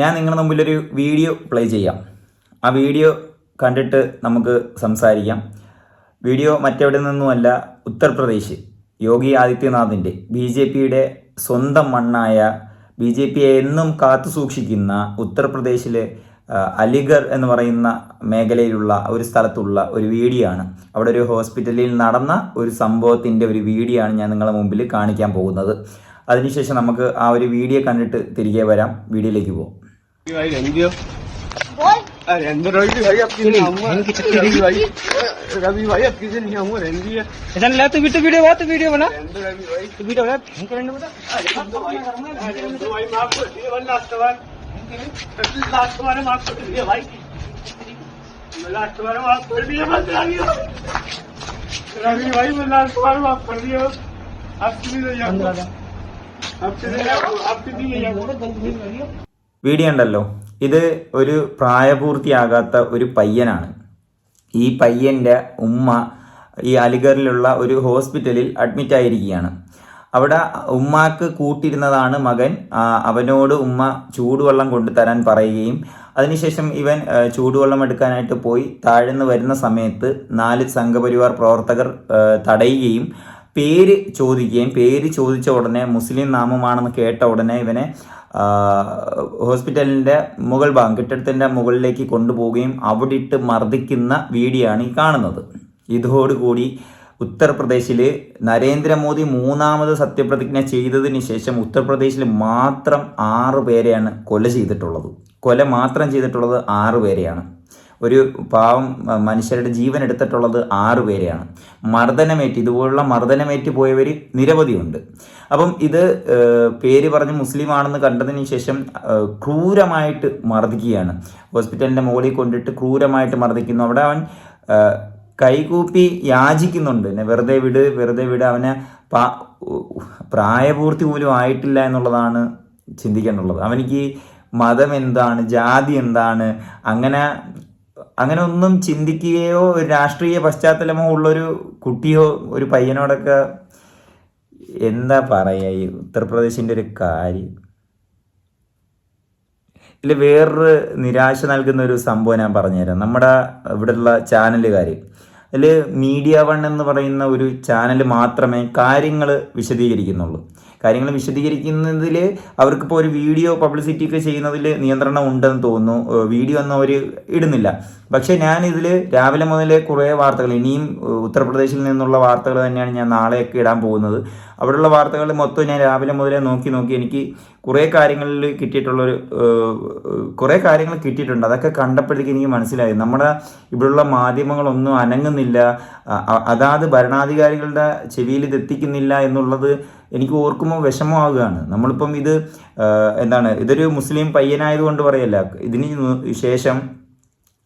ഞാൻ നിങ്ങളുടെ മുമ്പിലൊരു video play ചെയ്യാം. ആ വീഡിയോ കണ്ടിട്ട് നമുക്ക് സംസാരിക്കാം. വീഡിയോ മറ്റെവിടെ നിന്നുമല്ല ഉത്തർപ്രദേശ്. യോഗി ആദിത്യനാഥിന്റെ ബി ജെ പിയുടെ സ്വന്തം മണ്ണായ ബി ജെ പിയെ എന്നും കാത്തു സൂക്ഷിക്കുന്ന ഉത്തർപ്രദേശിലെ അലിഗർ എന്ന് പറയുന്ന മേഖലയിലുള്ള ഒരു സ്ഥലത്തുള്ള ഒരു വീഡിയോ ആണ് അവിടെ ഒരു ഹോസ്പിറ്റലിൽ നടന്ന ഒരു സംഭവത്തിന്റെ ഒരു വീഡിയോ ആണ് ഞാൻ നിങ്ങളുടെ മുമ്പിൽ കാണിക്കാൻ പോകുന്നത്. അതിനുശേഷം നമുക്ക് ആ ഒരു വീഡിയോ കണ്ടിട്ട് തിരികെ വരാം. വീഡിയോയിലേക്ക് പോകും भाई रंगियो अरे अंदर रवि भाई अब किसी रवि भाई रवि भाई अब किसी नहीं आऊँगा है। ऐसा नहीं तो वीडियो वीडियो बना तो वीडियो बना। तो वीडियो बना हम करेंगे बता। भाई माफ़ कर दिए भाई लास्ट बार लास्ट बार माफ़ कर दिए भाई लास्ट बार माफ़ कर दिए बस रवि रवि भाई मैं लास्ट बार माफ़ कर दिया। अब किसी नहीं अंदर आ आऊँगा किसी नहीं आऊँगा വീഡിയോ ഉണ്ടല്ലോ. ഇത് ഒരു പ്രായപൂർത്തിയാകാത്ത ഒരു പയ്യനാണ്. ഈ പയ്യന്റെ ഉമ്മ ഈ അലിഗറിലുള്ള ഒരു ഹോസ്പിറ്റലിൽ അഡ്മിറ്റ് ആയിരിക്കുകയാണ്. അവിടെ ഉമ്മാക്ക് കൂട്ടിരുന്നതാണ് മകൻ. അവനോട് ഉമ്മ ചൂടുവെള്ളം കൊണ്ടുതരാൻ പറയുകയും അതിനുശേഷം ഇവൻ ചൂടുവെള്ളം എടുക്കാനായിട്ട് പോയി. താഴ്ന്ന് വരുന്ന സമയത്ത് നാല് സംഘപരിവാർ പ്രവർത്തകർ തടയുകയും പേര് ചോദിക്കുകയും പേര് ചോദിച്ച ഉടനെ മുസ്ലിം നാമമാണെന്ന് കേട്ട ഉടനെ ഇവനെ ഹോസ്പിറ്റലിന്റെ മുകൾ ഭാഗം കെട്ടിടത്തിന്റെ മുകളിലേക്ക് കൊണ്ടുപോവുകയും അവിടെ ഇട്ട് മർദ്ദിക്കുന്ന വീഡിയോ ആണ് ഈ കാണുന്നത്. ഇതോടുകൂടി ഉത്തർപ്രദേശിൽ നരേന്ദ്രമോദി മൂന്നാമത് സത്യപ്രതിജ്ഞ ചെയ്തതിന് ശേഷം ഉത്തർപ്രദേശിൽ മാത്രം ആറ് പേരെയാണ് കൊല ചെയ്തിട്ടുള്ളത്. കൊല മാത്രം ചെയ്തിട്ടുള്ളത് ആറ് പേരെയാണ്. ഒരു പാവം മനുഷ്യരുടെ ജീവൻ എടുത്തിട്ടുള്ളത് ആറ് പേരെയാണ്. മർദ്ദനമേറ്റ് ഇതുപോലുള്ള മർദ്ദനമേറ്റ് പോയവർ നിരവധിയുണ്ട്. അപ്പം ഇത് പേര് പറഞ്ഞ് മുസ്ലിം ആണെന്ന് കണ്ടതിന് ശേഷം ക്രൂരമായിട്ട് മർദ്ദിക്കുകയാണ്. ഹോസ്പിറ്റലിന്റെ മുകളിൽ കൊണ്ടിട്ട് ക്രൂരമായിട്ട് മർദ്ദിക്കുന്നു. അവിടെ അവൻ കൈകൂപ്പി യാചിക്കുന്നുണ്ട്. എന്നെ വെറുതെ വിട് വെറുതെ വിട് അവനെ പാ പ്രായപൂർത്തി പോലും ആയിട്ടില്ല എന്നുള്ളതാണ് ചിന്തിക്കേണ്ടുള്ളത് അവനിക്ക് മതം എന്താണ് ജാതി എന്താണ് അങ്ങനെ അങ്ങനെ ഒന്നും ചിന്തിക്കുകയോ ഒരു രാഷ്ട്രീയ പശ്ചാത്തലമോ ഉള്ളൊരു കുട്ടിയോ ഒരു പയ്യനോടൊക്കെ എന്താ പറയുക ഈ ഉത്തർപ്രദേശിന്റെ ഒരു കാര്യം? ഇതിൽ വേറൊരു നിരാശ നൽകുന്ന ഒരു സംഭവം ഞാൻ പറഞ്ഞുതരാം. നമ്മുടെ ഇവിടെയുള്ള ചാനലുകാർ അതിൽ മീഡിയ വൺ എന്ന് പറയുന്ന ഒരു ചാനൽ മാത്രമേ കാര്യങ്ങൾ വിശദീകരിക്കുന്നുള്ളൂ. കാര്യങ്ങൾ വിശദീകരിക്കുന്നതിൽ അവർക്കിപ്പോൾ ഒരു വീഡിയോ പബ്ലിസിറ്റി ഒക്കെ ചെയ്യുന്നതിൽ നിയന്ത്രണം ഉണ്ടെന്ന് തോന്നുന്നു. വീഡിയോ ഒന്നും അവർ ഇടുന്നില്ല. പക്ഷേ ഞാനിതിൽ രാവിലെ മുതൽ കുറേ വാർത്തകൾ ഇനിയും ഉത്തർപ്രദേശിൽ നിന്നുള്ള വാർത്തകൾ തന്നെയാണ് ഞാൻ നാളെയൊക്കെ ഇടാൻ പോകുന്നത്. അവിടെയുള്ള വാർത്തകൾ മൊത്തം ഞാൻ രാവിലെ മുതലേ നോക്കി നോക്കി എനിക്ക് കുറേ കാര്യങ്ങളിൽ കിട്ടിയിട്ടുള്ളൊരു കുറേ കാര്യങ്ങൾ കിട്ടിയിട്ടുണ്ട്. അതൊക്കെ കണ്ടപ്പോഴേക്ക് എനിക്ക് മനസ്സിലായി. നമ്മുടെ ഇവിടെയുള്ള മാധ്യമങ്ങളൊന്നും അനങ്ങുന്നില്ല. അതാത് ഭരണാധികാരികളുടെ ചെവിയിൽ ഇത് എത്തിക്കുന്നില്ല എന്നുള്ളത് എനിക്ക് ഓർക്കുമ്പോൾ വിഷമമാവുകയാണ്. നമ്മളിപ്പം ഇത് എന്താണ് ഇതൊരു മുസ്ലിം പയ്യനായതുകൊണ്ട് പറയല്ല. ഇതിന് ശേഷം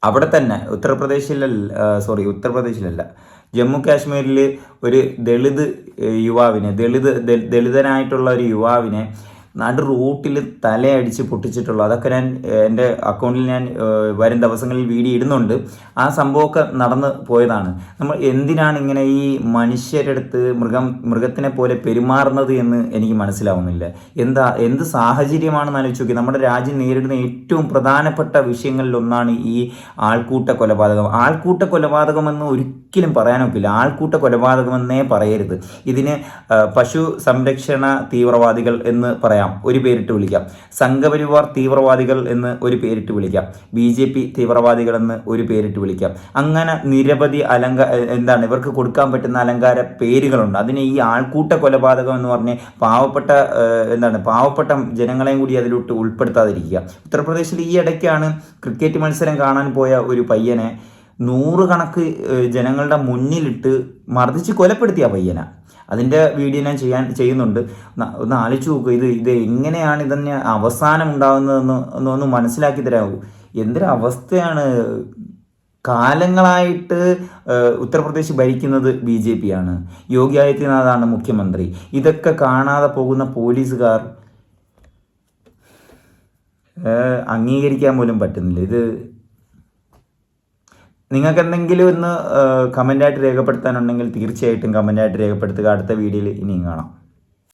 അവിടെ തന്നെ ഉത്തർപ്രദേശിലല്ല സോറി ഉത്തർപ്രദേശിലല്ല ജമ്മു കാശ്മീരിൽ ഒരു ദളിത് യുവാവിനെ ദളിത് ദളിതനായിട്ടുള്ള ഒരു യുവാവിനെ നടു റൂട്ടിൽ തലയടിച്ച് പൊട്ടിച്ചിട്ടുള്ളൂ. അതൊക്കെ ഞാൻ എന്റെ അക്കൗണ്ടിൽ ഞാൻ വരും ദിവസങ്ങളിൽ വീഡിയോ ഇടുന്നുണ്ട്. ആ സംഭവമൊക്കെ നടന്ന് പോയതാണ്. നമ്മൾ എന്തിനാണ് ഇങ്ങനെ ഈ മനുഷ്യരുടെ അടുത്ത് മൃഗം മൃഗത്തിനെ പോലെ പെരുമാറുന്നത് എന്ന് എനിക്ക് മനസ്സിലാവുന്നില്ല. എന്താ എന്ത് സാഹചര്യമാണെന്ന് ആലോചിച്ച് നോക്കി നമ്മുടെ രാജ്യം നേരിടുന്ന ഏറ്റവും പ്രധാനപ്പെട്ട വിഷയങ്ങളിലൊന്നാണ് ഈ ആൾക്കൂട്ട കൊലപാതകം. ആൾക്കൂട്ട കൊലപാതകം എന്ന് ഒരിക്കലും പറയാനൊക്കില്ല ആൾക്കൂട്ട കൊലപാതകമെന്നേ പറയരുത്. ഇതിന് പശു സംരക്ഷണ തീവ്രവാദികൾ എന്ന് പറയാം. ഒരു പേരിട്ട് വിളിക്കാം. സംഘപരിവാർ തീവ്രവാദികൾ എന്ന് ഒരു പേരിട്ട് വിളിക്കാം. ബി ജെ പി തീവ്രവാദികൾ എന്ന് ഒരു പേരിട്ട് വിളിക്കാം. അങ്ങനെ നിരവധി അലങ്ക എന്താണ് ഇവർക്ക് കൊടുക്കാൻ പറ്റുന്ന അലങ്കാര പേരുകളുണ്ട്. അതിനെ ഈ ആൾക്കൂട്ട കൊലപാതകം എന്ന് പറഞ്ഞ് പാവപ്പെട്ട എന്താണ് പാവപ്പെട്ട ജനങ്ങളെയും കൂടി അതിലോട്ട് ഉൾപ്പെടുത്താതിരിക്കുക. ഉത്തർപ്രദേശിൽ ഈ ഇടയ്ക്കാണ് ക്രിക്കറ്റ് മത്സരം കാണാൻ പോയ ഒരു പയ്യനെ നൂറുകണക്ക് ജനങ്ങളുടെ മുന്നിലിട്ട് മർദ്ദിച്ച് കൊലപ്പെടുത്തിയ പയ്യന. അതിന്റെ വീഡിയോ ഞാൻ ചെയ്യാൻ ചെയ്യുന്നുണ്ട്. ഒന്ന് ആലോചിച്ച് നോക്കുക ഇത് ഇത് എങ്ങനെയാണ് ഇതിന് അവസാനം ഉണ്ടാകുന്നതെന്ന് ഒന്ന് മനസ്സിലാക്കി തരാമോ എന്തൊരവസ്ഥയാണ്? കാലങ്ങളായിട്ട് ഉത്തർപ്രദേശ് ഭരിക്കുന്നത് ബി ജെ പി ആണ് യോഗി ആദിത്യനാഥാണ് മുഖ്യമന്ത്രി. ഇതൊക്കെ കാണാതെ പോകുന്ന പോലീസുകാർ അംഗീകരിക്കാൻ പോലും പറ്റുന്നില്ല. ഇത് നിങ്ങൾക്ക് എന്തെങ്കിലും ഒന്ന് കമന്റായിട്ട് രേഖപ്പെടുത്താനുണ്ടെങ്കിൽ തീർച്ചയായിട്ടും കമന്റായിട്ട് രേഖപ്പെടുത്തുക. അടുത്ത വീഡിയോയിൽ ഇനിയും കാണാം.